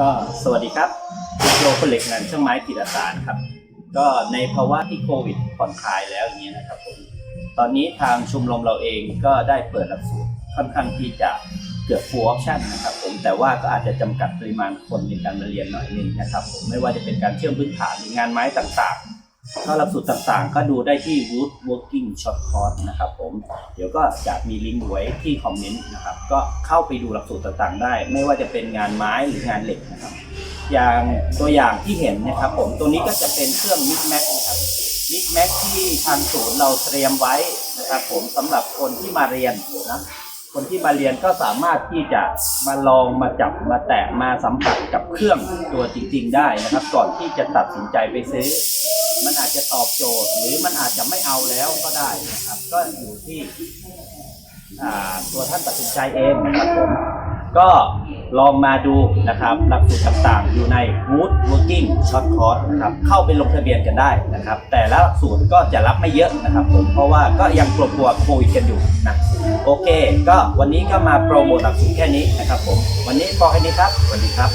ก็สวัสดีครับโยคนเหล็กงานช่างไม้กิตาสารครับ ก็ในภาวะที่โควิดผ่อนคลายแล้วอย่างเงี้ยนะครับผมตอนนี้ทางชมรมเราเองก็ได้เปิดหลักสูตรค่อนข้างที่จะเกือบ full option นะครับผมแต่ว่าก็อาจจะจำกัดปริมาณคนในการมาเรียนหน่อยนึงนะครับผมไม่ว่าจะเป็นการเชื่อมพื้นฐานหรืองานไม้ต่างๆ ก็หลักสูตรต่างๆ ก็ดูได้ที่ Wood Working Short Course นะครับผม เดี๋ยวก็จะมีลิงก์ไว้ที่คอมเมนต์นะครับ ก็เข้าไปดูหลักสูตรต่างๆ ได้ ไม่ว่าจะเป็นงานไม้หรืองานเหล็กนะครับ อย่างตัวอย่างที่เห็นนะครับผม ตัวนี้ก็จะเป็นเครื่องมิกแม็กนะครับมิกแม็กที่ทางศูนย์เราเตรียมไว้นะครับผมสำหรับคนที่มาเรียนนะคนที่มาเรียนก็สามารถที่จะมาลองมาจับมาแตะมาสัมผัสกับเครื่องตัวจริง ๆ ได้นะครับ ก่อนที่จะตัดสินใจไปซื้อ โจทย์ หรือมันอาจจะไม่เอาแล้วก็ได้นะครับ ก็อยู่ที่ตัวท่านตัดสินใจเองนะครับผมก็ลองมาดูนะครับหลักสูตรต่างๆ อยู่ใน Wood Working Short Course นะครับเข้าไปลงทะเบียนกันได้นะครับ แต่ละหลักสูตรก็จะรับไม่เยอะนะครับผมเพราะว่าก็ยังกลัวๆโควิดกันอยู่นะโอเค ก็วันนี้ก็มาโปรโมทหลักสูตรแค่นี้นะครับผมวันนี้พอแค่นี้ครับสวัสดีครับ